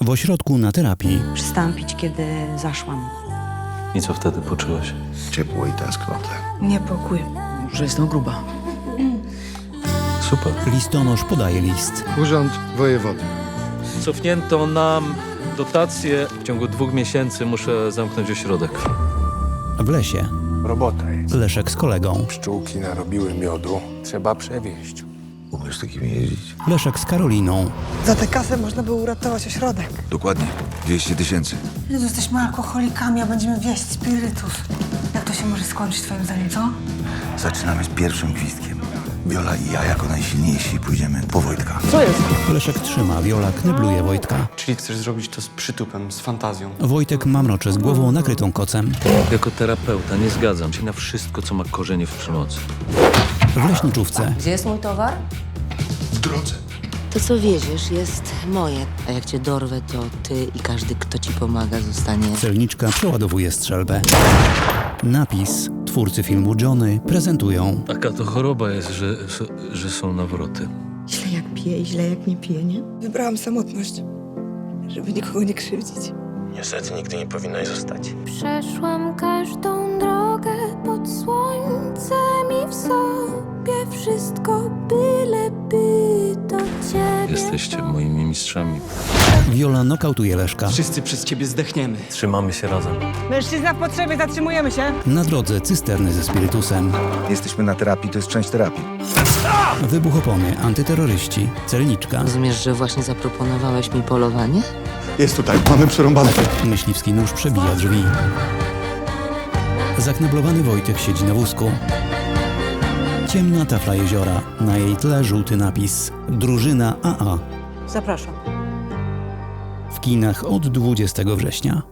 W ośrodku na terapii Przestałam pić, kiedy zaszłam. I co wtedy poczułeś? Ciepło i tęsknotę. Niepokój. że jestem gruba. Super. listonosz podaje list. Urząd Wojewody. Cofnięto nam dotację. W ciągu dwóch miesięcy muszę zamknąć ośrodek. W lesie Robota jest. Leszek z kolegą. Pszczółki narobiły miodu. Trzeba przewieźć. Umiesz takimi jeździć? Leszek z Karoliną. Za tę kasę można było uratować ośrodek. Dokładnie. 200 tysięcy. Jezu, jesteśmy alkoholikami, a będziemy wieść spirytów. Jak to się może skończyć twoim zdaniem, co? Zaczynamy z pierwszym gwizdkiem. Wiola i ja jako najsilniejsi pójdziemy po Wojtka. Leszek trzyma, Wiola knebluje Wojtka. Czyli chcesz zrobić to z przytupem, z fantazją. Wojtek mamrocze z głową nakrytą kocem. Jako terapeuta nie zgadzam się na wszystko, co ma korzenie w przemocy. W leśniczówce Gdzie jest mój towar? W drodze. To, co wieziesz, jest moje. A jak cię dorwę, to ty i każdy, kto ci pomaga, zostanie. celniczka przeładowuje strzelbę. Napis. Twórcy filmu Johnny prezentują Taka to choroba jest, że, że, są nawroty. Źle jak pije i źle jak nie pije, nie? Wybrałam samotność, żeby nikogo nie krzywdzić. Niestety nigdy nie powinnaś zostać. Przeszłam każdą drogę pod słońcem i w sobie wszystko ciebie. Jesteście moimi mistrzami. Wiola nokautuje Leszka. Wszyscy przez ciebie zdechniemy. Trzymamy się razem. Mężczyzna w potrzebie, zatrzymujemy się. Na drodze cysterny ze spirytusem. Jesteśmy na terapii, to jest część terapii. Wybuch opony, antyterroryści, celniczka, Rozumiesz, że właśnie zaproponowałeś mi polowanie? Jest tutaj, mamy przerąbane. myśliwski nóż przebija drzwi. Zakneblowany Wojtek siedzi na wózku. Ciemna tafla jeziora, na jej tle żółty napis Drużyna AA Zapraszam. w kinach od 20 września.